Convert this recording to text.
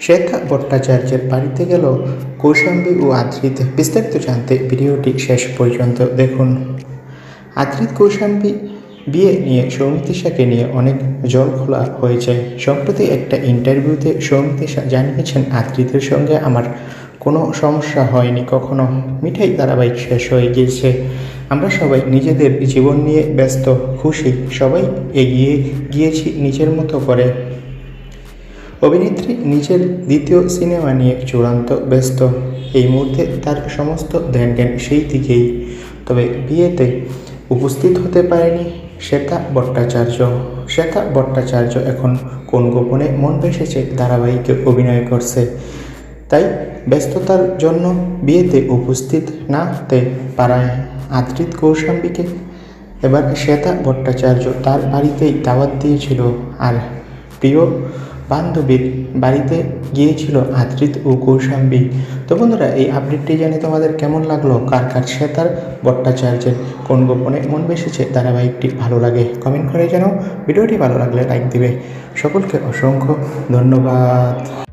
শ্বেতা ভট্টাচার্যের বাড়িতে গেল কৌশাম্বী ও আদ্রিত। বিস্তারিত জানতে ভিডিওটি শেষ পর্যন্ত দেখুন। আদ্রিত কৌশাম্বী বিয়ে নিয়ে সৌমিতিশাকে নিয়ে অনেক জল খোলা হয়েছে সম্প্রতি একটা ইন্টারভিউতে সৌমিতিশা জানিয়েছেন, আদ্রিতের সঙ্গে আমার কোনো সমস্যা হয়নি কখনো। মিঠাই ধারাবাহিক শেষ হয়ে গিয়েছে। আমরা সবাই নিজেদের জীবন নিয়ে ব্যস্ত, খুশি। সবাই এগিয়ে গিয়েছি নিজের মতো করে। অভিনেত্রী নিজের দ্বিতীয় সিনেমা নিয়ে চূড়ান্ত ব্যস্ত। এই মুহূর্তে তার সমস্ত ধ্যান জ্ঞান সেই দিকেই। তবে বিয়েতে উপস্থিত হতে পারেনি শ্বেতা ভট্টাচার্য। শ্বেতা ভট্টাচার্য এখন কোন গোপনে মন বেসেছে ধারাবাহিকে অভিনয় করছে। তাই ব্যস্ততার জন্য বিয়েতে উপস্থিত না হতে পারায় আদ্রিত কৌশাম্বীকে। এবার শ্বেতা ভট্টাচার্য তার বাড়িতেই দাওয়াত দিয়েছিল। আর প্রিয় বান্ধবীর বাড়িতে গিয়েছিল আদ্রিত ও কৌশাম্বী। তো বন্ধুরা, এই আপডেটটি জানি তোমাদের কেমন লাগল? কার কার শ্বেতার ভট্টাচার্যের কোন গোপনে মন বেসেছে, ধারাবাহিকটি ভালো লাগে কমেন্ট করে জানাও। ভিডিওটি ভালো লাগলে লাইক দিবে। সকলকে অসংখ্য ধন্যবাদ।